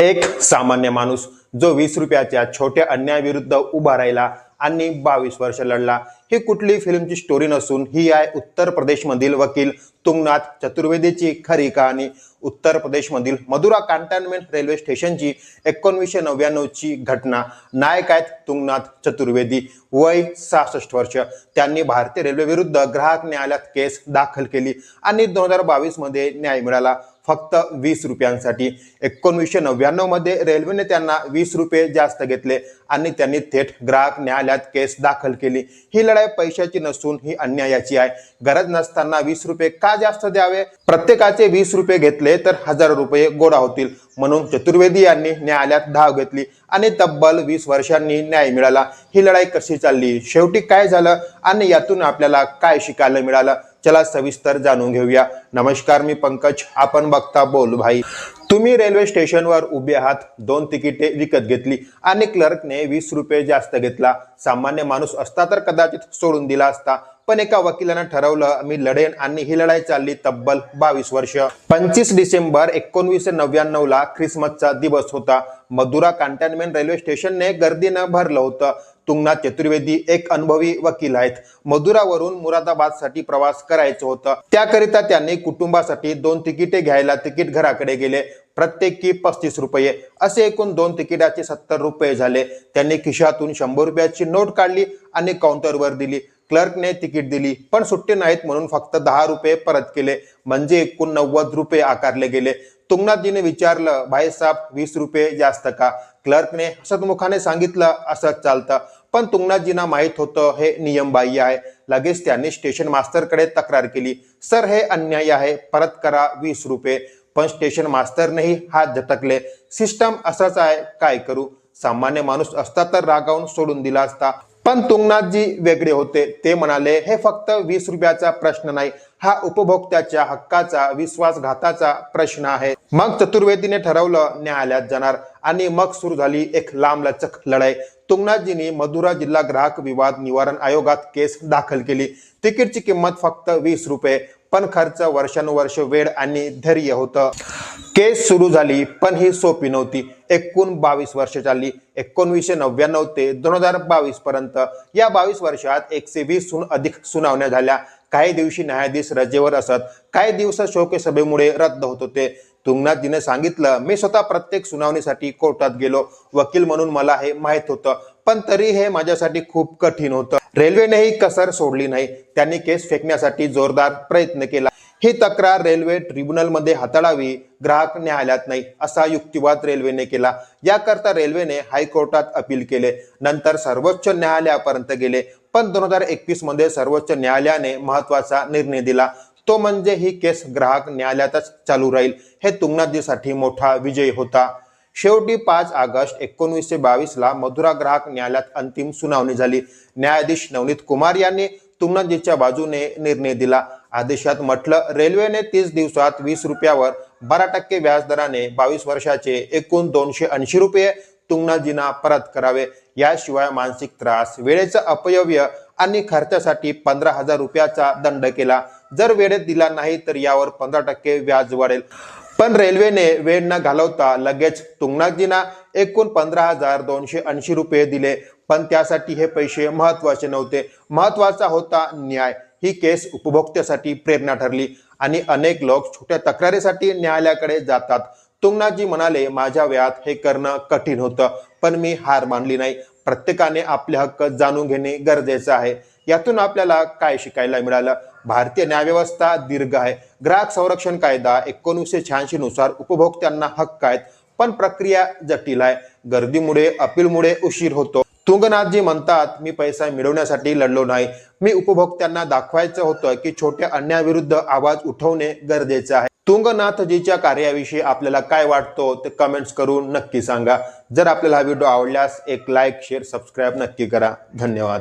एक सामान्य माणूस जो वीस रुपयाच्या छोट्या अन्यायाविरुद्ध उभा राहिला आणि बावीस वर्ष लढला ही कुठली फिल्मची स्टोरी नसून ही आहे उत्तर प्रदेशमधील वकील तुंगनाथ चतुर्वेदीची खरी कहाणी. उत्तर प्रदेशमधील मधुरा कॅन्टॉनमेंट रेल्वे स्टेशनची एकोणवीसशे नव्याण्णवची घटना. नायक आहेत तुंगनाथ चतुर्वेदी वय सहासष्ट वर्ष. त्यांनी भारतीय रेल्वे विरुद्ध ग्राहक न्यायालयात केस दाखल केली आणि दोन हजार बावीसमध्ये न्याय मिळाला. फक्त वीस रुपयांसाठी. एकोणीसशे नव्याण्णवमध्ये रेल्वेने त्यांना वीस रुपये जास्त घेतले आणि त्यांनी थेट ग्राहक न्यायालयात केस दाखल केली. ही लढाई पैशाची नसून ही अन्यायाची आहे. गरज नसताना वीस रुपये का जास्त द्यावे? प्रत्येकाचे वीस रुपये घेतले तर हजार रुपये गोडा होतील म्हणून चतुर्वेदी यांनी न्यायालयात धाव घेतली आणि तब्बल वीस वर्षांनी न्याय मिळाला. ही लढाई कशी चालली? शेवटी काय झालं? आणि यातून आपल्याला काय शिकायला मिळालं? चला सविस्तर जाणून घेऊया. नमस्कार मी पंकज. आपण बघता बोल भाई. तुम्ही रेल्वे स्टेशनवर उभे आहात. दोन तिकिटे विकत घेतली आणि क्लर्कने वीस रुपये जास्त घेतला. सामान्य माणूस असता तर कदाचित सोडून दिला असता. पण एका वकिलानं ठरवलं मी लढेन आणि ही लढाई चालली तब्बल बावीस वर्ष. पंचवीस डिसेंबर एकोणवीसशे नव्याण्णव ला ख्रिसमसचा दिवस होता. मधुरा कॅन्टोन्मेंट रेल्वे स्टेशनने गर्दीनं भरलं होतं. तुंगनाथ चतुर्वेदी एक अनुभवी वकील आहेत. मधुरावरून मुरादाबादसाठी प्रवास करायचं होतं. त्याकरिता त्यांनी कुटुंबासाठी दोन तिकिटे घ्यायला तिकीट घराकडे गेले. प्रत्येकी पस्तीस रुपये. असे एकूण दोन तिकिटाचे सत्तर रुपये झाले. त्यांनी खिशातून शंभर रुपयाची नोट काढली आणि काउंटरवर दिली. क्लर्कने तिकीट दिली पण सुट्टे नाहीत म्हणून फक्त दहा रुपये परत केले. म्हणजे एकूण नव्वद रुपये आकारले गेले. तुंगनाथजीने विचारलं भाईसाहेब वीस रुपये जास्त का? क्लर्कने हसतमुखाने सांगितलं असं चालतं. पण तुंगनाथजींना माहीत होतं हे नियमबाह्य आहे. लगेच त्यांनी स्टेशन मास्टरकडे तक्रार केली सर हे अन्याय आहे परत करा वीस रुपये. पण स्टेशन मास्तरनेही हात झटकले सिस्टम असंच आहे काय करू? सामान्य माणूस असता तर रागावून सोडून दिला असता. पण तुंगनाथजी वेगळे होते. ते म्हणाले हे फक्त वीस रुपयाचा प्रश्न नाही. हा उपभोक्त्याच्या हक्काचा विश्वासघाताचा प्रश्न आहे. मग चतुर्वेदीने ठरवलं न्यायालयात जाणार. आणि मग सुरू झाली एक लांबलचक लढाई. तुंगनाथजींनी मधुरा जिल्हा ग्राहक विवाद निवारण आयोगात केस दाखल केली. तिकीटची किंमत फक्त वीस रुपये. पण खर्च वर्षानुवर्ष वेळ आणि धैर्य होतं. केस सुरू झाली पण ही सोपी नव्हती. एकूण बावीस वर्ष चालली. एकोणवीसशे नव्याण्णव ते दोन हजार बावीस पर्यंत या बावीस वर्षात एकशे वीस अधिक सुनावण्या झाल्या. काही दिवशी न्यायाधीश रजेवर असत. काही दिवस शोके सभेमुळे रद्द होत होते. तुंगनाथजीने सांगितलं मी स्वतः प्रत्येक सुनावणीसाठी कोर्टात गेलो. वकील म्हणून मला हे माहीत होतं. पण तरी हे माझ्यासाठी खूप कठीण होतं. रेल्वेनेही कसर सोडली नाही. त्यांनी केस फेकण्यासाठी जोरदार प्रयत्न केला. ही तक्रार रेल्वे ट्रिब्युनलमध्ये हाताळावी ग्राहक न्यायालयात नाही असा युक्तिवाद रेल्वेने केला. याकरता रेल्वेने हायकोर्टात अपील केले. नंतर सर्वोच्च न्यायालयापर्यंत गेले. पण दोन हजार एकवीसमध्ये सर्वोच्च न्यायालयाने महत्त्वाचा निर्णय दिला. तो म्हणजे ही केस ग्राहक न्यायालयातच चालू राहील. हे तुंगनाथजीसाठी मोठा विजय होता. शेवटी पाच ऑगस्ट एकोणीसशे बावीसला मधुरा ग्राहक न्यायालयात अंतिम सुनावणी झाली. न्यायाधीश नवनीत कुमार यांनी तुंगनाथजीच्या बाजूने निर्णय दिला. आदेशात म्हटलं रेल्वेने तीस दिवसात वीस रुपयावर बारा टक्के व्याजदराने बावीस वर्षाचे एकूण दोनशे ऐंशी रुपये तुंगणाजीना परत करावे. याशिवाय मानसिक त्रास वेळेचा अपयव्य आणि खर्चासाठी पंधरा हजार रुपयाचा दंड केला. जर वेळेत दिला नाही तर यावर पंधरा टक्के व्याज वाढेल. पण रेल्वेने वेळ न घालवता लगेच तुंगनाथजींना एकूण पंधरा हजार दोनशे ऐंशी रुपये दिले. पण त्यासाठी हे पैसे महत्त्वाचे नव्हते. महत्त्वाचा होता न्याय. ही केस उपभोक्त्यासाठी प्रेरणा ठरली. आणि अनेक लोक छोट्या तक्रारीसाठी न्यायालयाकडे जातात. तुंगनाथजी म्हणाले माझ्या वयात हे करणं कठीण होतं पण मी हार मानली नाही. प्रत्येकाने आपले हक्क जाणून घेणे गरजेचं आहे. यातून आपल्याला काय शिकायला मिळालं? भारतीय न्यायव्यवस्था दीर्घ आहे. ग्राहक संरक्षण कायदा एकोणीसशे शहाऐंशी नुसार उपभोक्त्यांना हक्क आहेत पण प्रक्रिया जटिल आहे. गर्दीमुळे अपीलमुळे उशीर होतो. तुंगनाथजी म्हणतात मी पैसा मिळवण्यासाठी लढलो नाही. मी उपभोक्त्यांना दाखवायचं होतं की छोट्या अन्यायाविरुद्ध आवाज उठवणे गरजेचं आहे. तुंगनाथजीच्या कार्याविषयी आपल्याला काय वाटतो ते कमेंट्स करून नक्की सांगा. जर आपल्याला हा व्हिडिओ आवडल्यास एक लाईक शेअर सबस्क्राईब नक्की करा. धन्यवाद.